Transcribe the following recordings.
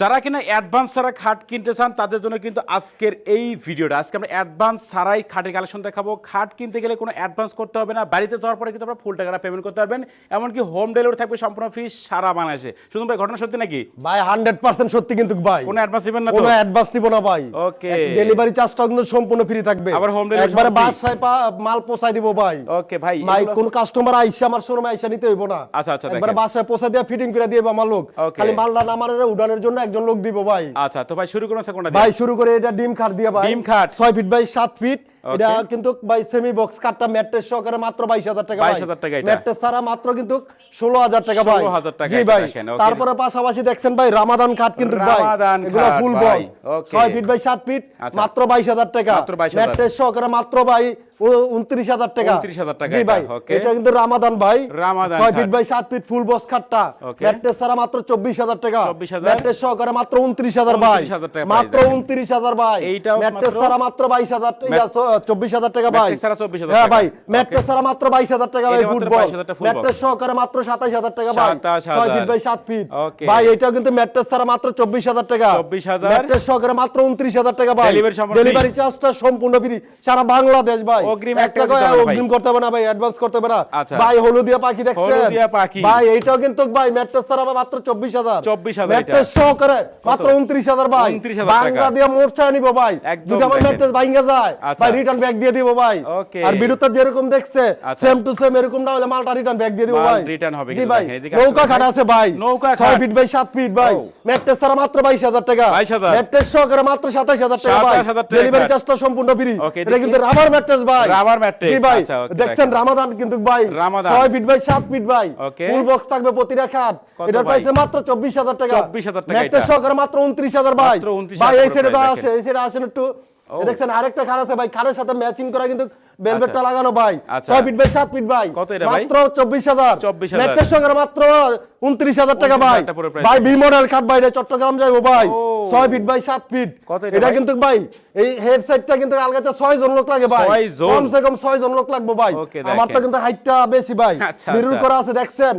যারা কিনা অ্যাডভান্স ছাড়া খাট কিনতে চান তাদের জন্য কিন্তু আজকের এই ভিডিওটা। আজকে আমরা অ্যাডভান্স ছাড়াই খাটের কালেকশন দেখাবো। খাট কিনতে গেলে কোনো অ্যাডভান্স করতে হবে না। বাড়িতে যাওয়ার পরে কিন্তু আপনারা ফুল টাকাটা পেমেন্ট করতে পারবেন। এমনকি হোম ডেলিভারি থাকবে সম্পূর্ণ ফ্রি সারা বাংলাদেশে। শুধু ভাই ঘটনা সত্যি নাকি? ভাই হান্ড্রেড পার্সেন্ট সত্যি কিন্তু ভাই। কোনো অ্যাডভান্স দিবেন না কোনো অ্যাডভান্স দিব না ভাই। Okay. ডেলিভারি চার্জটাও কিন্তু সম্পূর্ণ ফ্রি থাকবে। আবার home delivery একবারে? বাসায় মাল পৌঁছাই দিব ভাই। ওকে ভাই ভাই কোন কাস্টমার আইসা আমার শোরুমে আইসা নিতে হইব না। আচ্ছা, আচ্ছা, একবারে বাসায় পৌঁছা দিয়ে ফিটিং করে দিয়ে আমার লোক. খালি মালটা নামানোর উড়ানোর জন্য একজন লোক দিব ভাই আচ্ছা তো ভাই শুরু করুন কোনটা ভাই শুরু করে এটা ডিম খাট দিয়ে ভাই ডিম খাট। ছয় ফিট বাই সাত ফিট. এটা কিন্তু ভাই সেমি বক্স কাটটা ম্যাট্রেস সহকারে মাত্র বাইশ হাজার টাকা 22,000 টাকা এটা। ম্যাট্রেস ছাড়া মাত্র কিন্তু ষোলো হাজার টাকা ভাই। 16,000 টাকা জি ভাই তারপরে পাশাপাশি দেখছেন ভাই রামাদান খাট কিন্তু ভাই এগুলো ফুল বল okay. ছয় ফিট বাই সাত ফিট আচ্ছা। মাত্র বাইশ হাজার টাকা। মাত্র 22,000 ম্যাট্রেস সহকারে মাত্র ভাই উনত্রিশ হাজার টাকা। 29,000 টাকা জি ভাই এটা কিন্তু রামাদান ভাই। রামাদান ছয় ফিট বাই সাত ফিট ফুল বক্স খাটটা. ম্যাট্রেস ছাড়া মাত্র চব্বিশ হাজার টাকা। 24,000 ম্যাট্রেস সহকারে মাত্র উনত্রিশ হাজার ভাই। 29,000 টাকা মাত্র। উনত্রিশ হাজার ভাই। ম্যাট্রেস ছাড়া মাত্র বাইশ হাজার চব্বিশ হাজার টাকা ভাই। ম্যাট্রেস ছাড়া 24,000 হ্যাঁ ভাই ম্যাট্রেস ছাড়া মাত্র বাইশ হাজার টাকা ভাই ফুটবল। 22,000 টাকা full box। ম্যাট্রেস সহকারে মাত্র সাতাশ হাজার টাকা ভাই। ছয় ফিট বাই সাত ফিট ভাই এটাও কিন্তু ম্যাট্রেস ছাড়া মাত্র চব্বিশ হাজার টাকা। 24,000 ম্যাট্রেস সহকারে মাত্র উনত্রিশ হাজার টাকা ভাই। ডেলিভারি চার্জটা সম্পূর্ণ ফ্রি সারা বাংলাদেশ ভাই। অগ্রিম এক টাকা করতে হবে না ভাই অ্যাডভান্স করতে হবে না। আচ্ছা। ভাই হলুদিয়া পাখি দেখছেন? ভাই এইটাও কিন্তু ভাই ম্যাট্রেস ছাড়া মাত্র চব্বিশ হাজার। 24,000 ম্যাট্রেস সহকারে মাত্র উনত্রিশ হাজার ভাই। বাংলা দিয়ে মোর্চা নিব ভাই। যদি আমার ম্যাট্রেস ভাঙ্গা যায় আচ্ছা। ভাই রিটার্ন ব্যাক দিয়ে দিব ভাই। Okay. আর বিরুদ্ধে যেরকম দেখছে। সেম টু সেম এরকম না হলে মালটা রিটার্ন ব্যাক দিয়ে দিব ভাই। return হবে জি কিন্তু ভাই নৌকা খাট আছে ভাই। নৌকা ছয় ফিট বাই সাত ফিট ভাই। ম্যাট্রেস ছাড়া মাত্র বাইশ হাজার টাকা। 22,000 ম্যাট্রেস সহকারে মাত্র সাতাশ হাজার টাকা ভাই। ডেলিভারি চার্জটা সম্পূর্ণ ফ্রি এটা কিন্তু রাবার ম্যাট্রেস ভাই। রাবার mattress, জি ভাই আচ্ছা, দেখছেন। রামাদান কিন্তু ভাই। রামাদান। ছয় ফিট বাই সাত ফিট ভাই। ফুল বক্স থাকবে প্রতিটা খাট। এটার? প্রাইস মাত্র চব্বিশ হাজার টাকা। 24,000 টাকা ম্যাট্রেস। সহকারে মাত্র উনত্রিশ হাজার ভাই। ভাই এই সাইডে তো আছে এই সাইডে আসেন একটু। দেখছেন আরেকটা খাট আছে ভাই খাটের সাথে ম্যাচিং করা কিন্তু বেলভেটটা আচ্ছা। লাগানো ভাই। আচ্ছা। ফিট বাই ফিট ভাই। কত এটা ভাই? মাত্র চব্বিশ হাজার। 24,000 ম্যাট্রেস সহকারে মাত্র উনত্রিশ হাজার টাকা ভাই। 29,000 ভাই বি মডেল ভাই চট্টগ্রাম যাইবো ভাই। ফিট বাই ফিট এটা কিন্তু ভাই এই হেডসেটটা কিন্তু আলগাতে জন লোক লাগে ভাই। কমসে কম জন লোক লাগবে ভাই। আমার তো কিন্তু হাইটটা বেশি ভাই। আচ্ছা, মিরর আচ্ছা। করা আছে দেখছেন?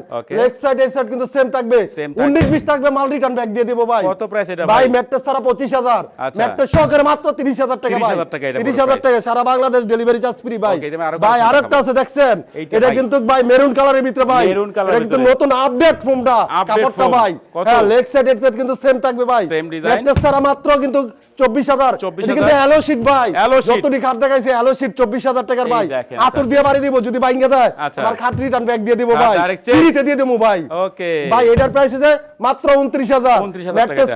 সাইড এর সাইড কিন্তু সেম থাকবে। উনিশ বিশ থাকবে মাল রিটার্ন ব্যাক দিয়ে দিব ভাই। কত price এটা ভাই? ম্যাট্রেস ছাড়া পঁচিশ হাজার। আচ্ছা। ম্যাট্রেস সহকারে মাত্র তিরিশ হাজার টাকা ভাই। 30,000 তিরিশ হাজার টাকা সারা বাংলাদেশ ডেলিভারি চার্জ ফ্রি ভাই। এটা ভাই আরেকটা আছে দেখছেন? এটা কিন্তু ভাই মেরুন কালারের ভিতরে ভাই। এটা কিন্তু নতুন আপডেট ফোমটা কাপড়টা ভাই। হ্যাঁ লেগ সাইড এর কিন্তু সেম থাকবে ভাই। Design। ম্যাট্রেস মাত্র কিন্তু চব্বিশ হাজার। কিন্তু অ্যালো শিট ভাই। যতটি খাট দেখাইছে অ্যালো শিট চব্বিশ হাজার টাকার ভাই। আতুর আচ্ছা। দিয়ে বাড়ি দিব যদি বাইঙ্গে দেয় আচ্ছা। আমার খাট রিটার্ন ব্যাক দিয়ে দিব ভাই। ফ্রিতে দিয়ে দেবো ভাই। ওকে ভাই এটার প্রাইস আছে মাত্র উনত্রিশ হাজার। 29,000 ম্যাট্রেস এটা।